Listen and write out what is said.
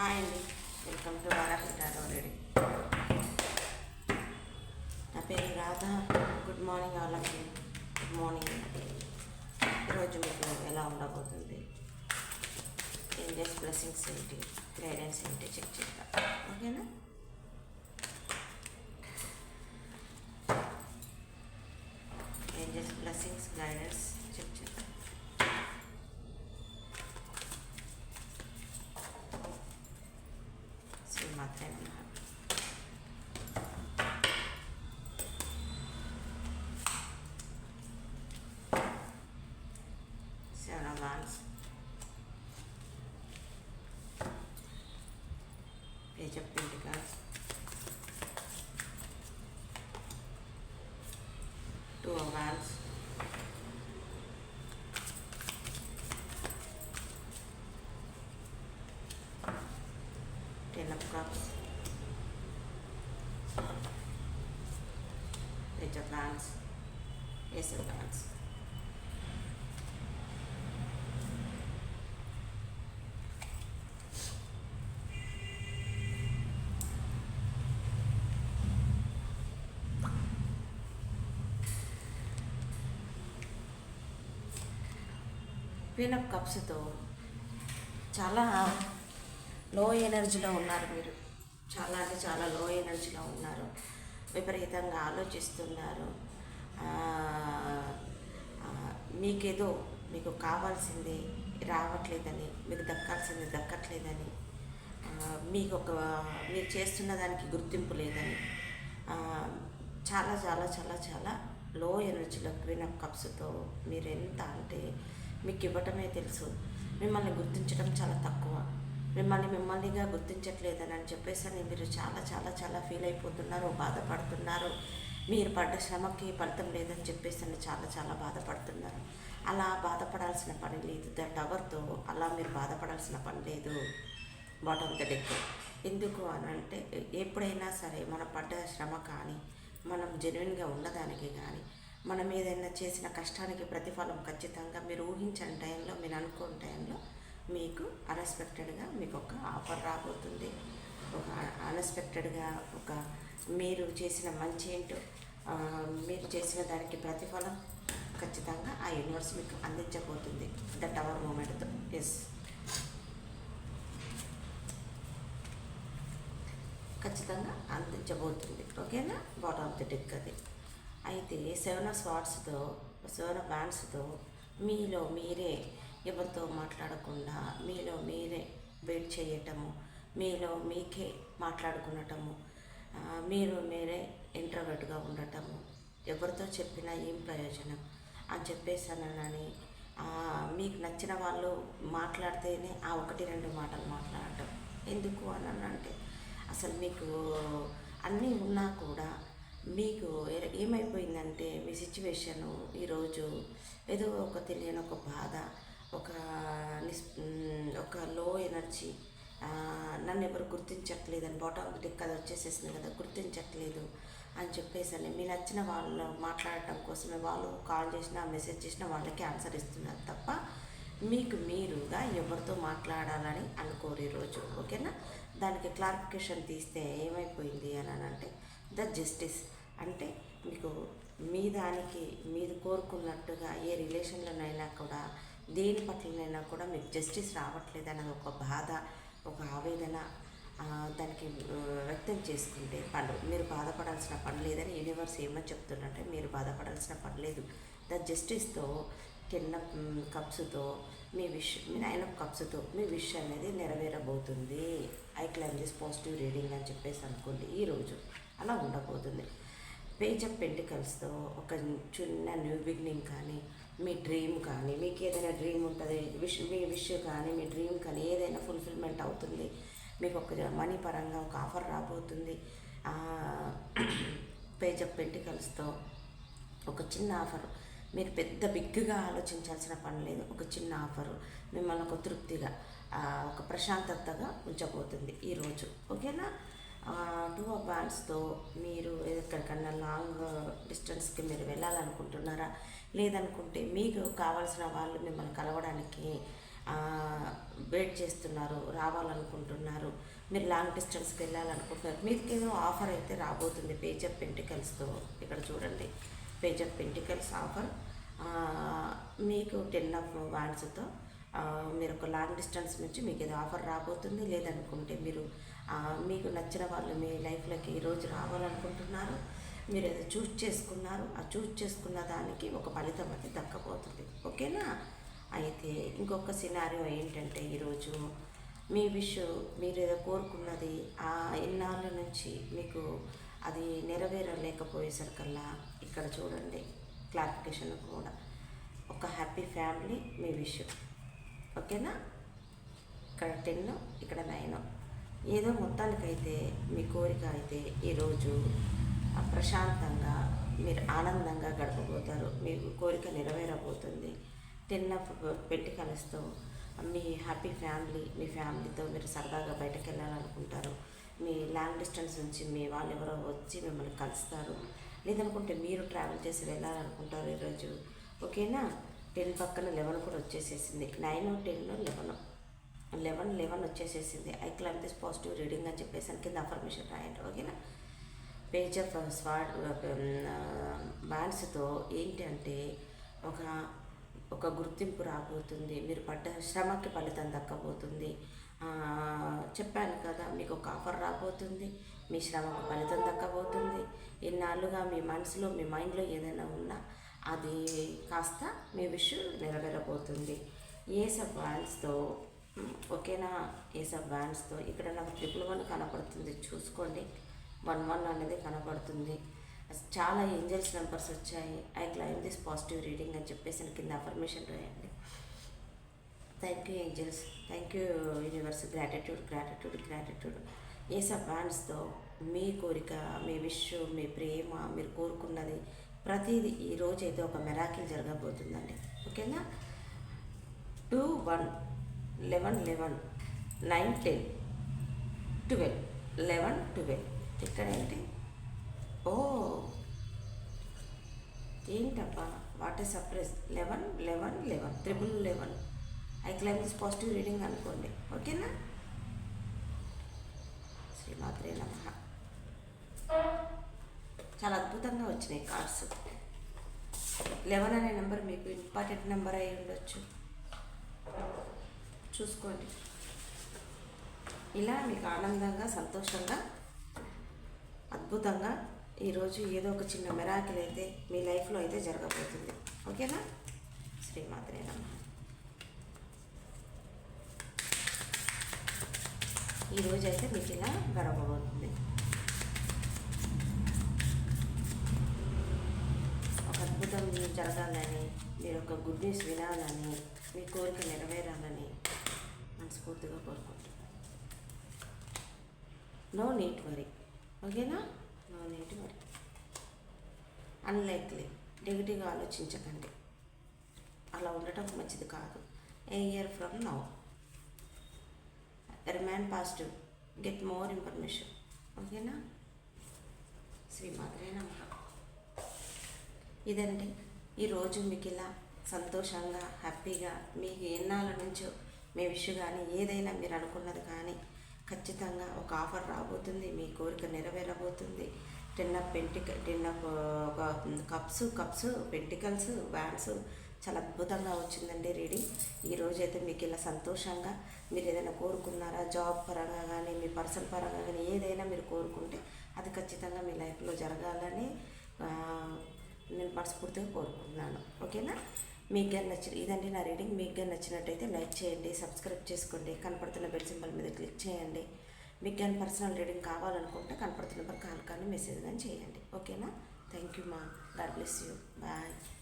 Hi అండి welcome to Varahi tarot నా పేరు రాధ గుడ్ మార్నింగ్ వాళ్ళకి గుడ్ మార్నింగ్ ఈరోజు మీకు ఎలా ఉండబోతుంది ఏంజెస్ బ్లెస్సింగ్స్ ఏంటి గైడెన్స్ ఏంటి చెక్ చేద్దాం ఓకేనా lados. Tela por cabos. De outros lados. Esse é o. Queen కప్స్తో చాలా లో ఎనర్జీలో ఉన్నారు మీరు. చాలా అంటే చాలా లో ఎనర్జీలో ఉన్నారు. విపరీతంగా ఆలోచిస్తున్నారు. మీకేదో మీకు కావాల్సింది రావట్లేదని మీకు దక్కాల్సింది దక్కట్లేదని మీకు ఒక మీరు చేస్తున్న దానికి గుర్తింపు లేదని చాలా చాలా చాలా చాలా లో ఎనర్జీలో క్వీన్ ఆఫ్ కప్స్తో మీరు ఎంత అంటే మీకు ఇవ్వటమే తెలుసు. మిమ్మల్ని గుర్తించడం చాలా తక్కువ. మిమ్మల్ని మిమ్మల్నిగా గుర్తించట్లేదని అని చెప్పేసి అని మీరు చాలా చాలా చాలా ఫీల్ అయిపోతున్నారు బాధపడుతున్నారు. మీరు పడ్డ శ్రమకి ఫలితం లేదని చెప్పేసి అని చాలా చాలా బాధపడుతున్నారు. అలా బాధపడాల్సిన పని లేదు. ద టవర్తో అలా మీరు బాధపడాల్సిన పని లేదు. బాటమ్ ద డెక్ ఎందుకు అని అంటే ఎప్పుడైనా సరే మనం పడ్డ శ్రమ కానీ మనం జెన్యున్గా ఉన్నదానికి కానీ మనం ఏదైనా చేసిన కష్టానికి ప్రతిఫలం ఖచ్చితంగా మీరు ఊహించని టైంలో మీరు అనుకోని టైంలో మీకు అన్ఎక్స్పెక్టెడ్గా మీకు ఒక ఆఫర్ రాబోతుంది. ఒక అన్ఎక్స్పెక్టెడ్గా ఒక మీరు చేసిన మంచి ఏంటో మీరు చేసిన దానికి ప్రతిఫలం ఖచ్చితంగా ఆ యూనివర్స్ మీకు అందించబోతుంది. ద టవర్ మూమెంట్తో ఎస్ ఖచ్చితంగా అందించబోతుంది. ఓకేనా బాటమ్ ఆఫ్ ది డెక్ అది. అయితే సెవెన్ ఆఫ్ స్వాట్స్తో సెవెన్ ఆఫ్ బ్యాండ్స్తో మీలో మీరే ఎవరితో మాట్లాడకుండా మీలో మీరే వెయిట్ చేయటము మీలో మీకే మాట్లాడుకునటము మీరు మీరే ఇంట్రోవర్ట్గా ఉండటము ఎవరితో చెప్పినా ఏం ప్రయోజనం అని చెప్పేసానని మీకు నచ్చిన వాళ్ళు మాట్లాడితేనే ఆ ఒకటి రెండు మాటలు మాట్లాడటం. ఎందుకు అని అంటే అసలు మీకు అన్నీ ఉన్నా కూడా మీకు ఏమైపోయిందంటే మీ సిచ్యువేషను ఈరోజు ఏదో ఒక తెలియని ఒక బాధ ఒక నిస్ ఒక లో ఎనర్జీ నన్ను ఎవరు గుర్తించట్లేదు అని బాటోమేటిక్ అది వచ్చేసేసింది కదా గుర్తించట్లేదు అని చెప్పేసి అని మీ నచ్చిన వాళ్ళు మాట్లాడటం కోసమే వాళ్ళు కాల్ చేసినా మెసేజ్ చేసినా వాళ్ళకి ఆన్సర్ ఇస్తున్నారు తప్ప మీకు మీరుగా ఎవరితో మాట్లాడాలని అనుకోరు ఈరోజు ఓకేనా? దానికి క్లారిఫికేషన్ తీస్తే ఏమైపోయింది అని అంటే ద జస్టిస్. అంటే మీకు మీ దానికి మీరు కోరుకున్నట్టుగా ఏ రిలేషన్లోనైనా కూడా దేని పట్లనైనా కూడా మీకు జస్టిస్ రావట్లేదు అన్నది ఒక బాధ ఒక ఆవేదన దానికి వ్యక్తం చేసుకుంటే పనులు మీరు బాధపడాల్సిన పని లేదని యూనివర్స్ ఏమని చెప్తున్నట్టే మీరు బాధపడాల్సిన పని లేదు. ద జస్టిస్తో కింద కప్స్తో మీ విష్ మీ నైన్ ఆఫ్ కప్స్తో మీ విష్ అనేది నెరవేరబోతుంది. I claim this positive reading అని చెప్పేసి అనుకోండి ఈరోజు అలా ఉండబోతుంది. పేజ్ ఆఫ్ పెంటికల్స్తో ఒక చిన్న న్యూ బిగినింగ్ కానీ మీ డ్రీమ్ కానీ మీకు ఏదైనా డ్రీమ్ ఉంటుంది విష్ మీ విష్ కానీ మీ డ్రీమ్ కానీ ఏదైనా ఫుల్ఫిల్మెంట్ అవుతుంది. మీకు ఒక మనీ పరంగా ఒక ఆఫర్ రాబోతుంది. పేజ్ ఆఫ్ పెంటికల్స్తో ఒక చిన్న ఆఫర్ మీరు పెద్ద బిగ్గా ఆలోచించాల్సిన పని లేదు. ఒక చిన్న ఆఫరు మిమ్మల్ని ఒక తృప్తిగా ఒక ప్రశాంతతగా ఉంచబోతుంది ఈరోజు ఓకేనా టూ ఆఫ్ బ్యాండ్స్తో మీరు ఎక్కడికన్నా లాంగ్ డిస్టెన్స్కి మీరు వెళ్ళాలనుకుంటున్నారా? లేదనుకుంటే మీకు కావాల్సిన వాళ్ళు మిమ్మల్ని కలవడానికి వెయిట్ చేస్తున్నారు రావాలనుకుంటున్నారు. మీరు లాంగ్ డిస్టెన్స్కి వెళ్ళాలనుకుంటున్నారు. మీకు ఏదో ఆఫర్ అయితే రాబోతుంది పేజ్ ఆఫ్ పెంటికల్స్తో. ఇక్కడ చూడండి. Page of pentacles offer. మీకు టెన్ ఆఫ్ వ్యాన్స్తో మీరు ఒక లాంగ్ డిస్టెన్స్ నుంచి మీకు ఏదో ఆఫర్ రాబోతుంది. లేదనుకుంటే మీరు మీకు నచ్చిన వాళ్ళు మీ లైఫ్లోకి ఈరోజు రావాలనుకుంటున్నారు మీరు ఏదో చూస్ చేసుకున్నారు. ఆ చూస్ చేసుకున్న దానికి ఒక ఫలితం అది దక్కబోతుంది. ఓకేనా? అయితే ఇంకొక సినారియో ఏంటంటే ఈరోజు మీ విష్ మీరు ఏదో కోరుకున్నది ఆ ఎన్నాళ్ళ నుంచి మీకు అది నెరవేరలేకపోయేసరికల్లా ఇక్కడ చూడండి క్లారిఫికేషన్ కూడా. ఒక హ్యాపీ ఫ్యామిలీ మీ విష్. ఓకేనా? ఇక్కడ టెన్ ఇక్కడ నైన్ ఏదో మొత్తానికైతే మీ కోరిక అయితే ఈరోజు ప్రశాంతంగా మీరు ఆనందంగా గడపబోతారు. మీ కోరిక నెరవేరబోతుంది. తిన్న పెంటికలస్తో పెట్టి మీ హ్యాపీ ఫ్యామిలీ మీ ఫ్యామిలీతో మీరు సరదాగా బయటకు వెళ్ళాలనుకుంటారు మీ లాంగ్ డిస్టెన్స్ నుంచి మీ వాళ్ళు ఎవరో వచ్చి మిమ్మల్ని కలుస్తారు. లేదనుకుంటే మీరు ట్రావెల్ చేసి వెళ్ళాలనుకుంటారు ఈరోజు. ఓకేనా? టెన్ పక్కన లెవెన్ కూడా వచ్చేసేసింది. Nine ten eleven. Eleven eleven వచ్చేసేసింది. I claim this positive reading అని చెప్పేసి కింద అఫర్మేషన్ రాయండి. ఓకేనా? పేజ్ ఆఫ్ స్వాడ్ బ్యాన్స్తో ఏంటి అంటే ఒక ఒక గుర్తింపు రాబోతుంది. మీరు పడ్డ శ్రమకి ఫలితం దక్కబోతుంది. చెప్పాను కదా మీకు ఒక ఆఫర్ రాబోతుంది. మీ శ్రమకు ఫలితం దక్కబోతుంది. ఇన్నాళ్ళుగా మీ మనసులో మీ మైండ్లో ఏదైనా ఉన్నా అది కాస్త మీ విషయం నెరవేరబోతుంది. ఏ ఆఫ్ ఓకేనా ఏస్ ఆఫ్ బ్యాండ్స్తో ఇక్కడ నాకు ట్రిపుల్ వన్ కనపడుతుంది. చూసుకోండి. వన్ వన్ అనేది కనపడుతుంది. చాలా ఏంజల్స్ నెంబర్స్ వచ్చాయి. I claim this positive reading అని చెప్పేసి కింద అఫర్మేషన్ రాయండి. Thank you angels. Thank you universe. Gratitude gratitude gratitude. ఏసా బ్యాండ్స్తో మీ కోరిక మీ విష్ మీ ప్రేమ మీరు కోరుకున్నది ప్రతిదీ ఈరోజు అయితే ఒక మెరాకిల్ జరగబోతుందండి. ఓకేనా? Two one. Eleven eleven nine ten twelve eleven twelve. ఇక్కడ ఏంటి? ఓ! ఏంటబ్బా? What a surprise. Eleven eleven eleven. Triple eleven. I claim this positive reading అనుకోండి. ఓకేనా? శ్రీమాత్రే నమ. చాలా అద్భుతంగా వచ్చినాయి కార్డ్స్. లెవెన్ అనే నెంబర్ మీకు ఇంపార్టెంట్ నెంబర్ అయి ఉండొచ్చు. చూసుకోండి. ఇలా మీకు ఆనందంగా సంతోషంగా అద్భుతంగా ఈరోజు ఏదో ఒక చిన్న మెరాకిల్ అయితే మీ లైఫ్లో అయితే జరగబోతుంది. ఓకేనా? శ్రీమాత్రే ఈరోజు అయితే మీకు ఇలా గడపబోతుంది ఒక అద్భుతం జరగాలని మీరు ఒక గుడ్ న్యూస్ వినాలని మీ కోరిక నెరవేరాలని మనస్ఫూర్తిగా కోరుకుంటున్నాను. నో నీట్ వరీ ఓకేనా నో? నీట్ వరీ అన్లైక్లీ నెగిటివ్గా ఆలోచించకండి. అలా ఉండటం మంచిది కాదు. A year from now remain positive get more information ఓకేనా శ్రీమాత్రే నమ. ఇదండి. ఈరోజు మీకు ఇలా సంతోషంగా హ్యాపీగా మీకు ఎన్నాళ్ళ నుంచో మీ విషయం కానీ ఏదైనా మీరు అనుకున్నది కానీ ఖచ్చితంగా ఒక ఆఫర్ రాబోతుంది. మీ కోరిక నెరవేరబోతుంది. Ten of pentacle ten of ఒక కప్స్ కప్స్ పెంటికల్స్ బ్యాండ్స్ చాలా అద్భుతంగా వచ్చిందండి రీడింగ్. ఈరోజు అయితే మీకు ఇలా సంతోషంగా మీరు ఏదైనా కోరుకున్నారా జాబ్ పరంగా కానీ మీ పర్సనల్ పరంగా కానీ ఏదైనా మీరు కోరుకుంటే అది ఖచ్చితంగా మీ లైఫ్లో జరగాలని నేను మనస్ఫూర్తిగా కోరుకుంటున్నాను. ఓకేనా? మీకు కానీ నచ్చిన ఇదండి నా రీడింగ్. మీకు కానీ నచ్చినట్టయితే లైక్ చేయండి సబ్స్క్రైబ్ చేసుకోండి. కనపడుతున్న బెల్ సింబల్ మీద క్లిక్ చేయండి. మీకు కానీ పర్సనల్ రీడింగ్ కావాలనుకుంటే కనపడుతున్న కాల్ కానీ మెసేజ్ కానీ చేయండి. ఓకేనా? థ్యాంక్ యూ మా. God bless you. బాయ్.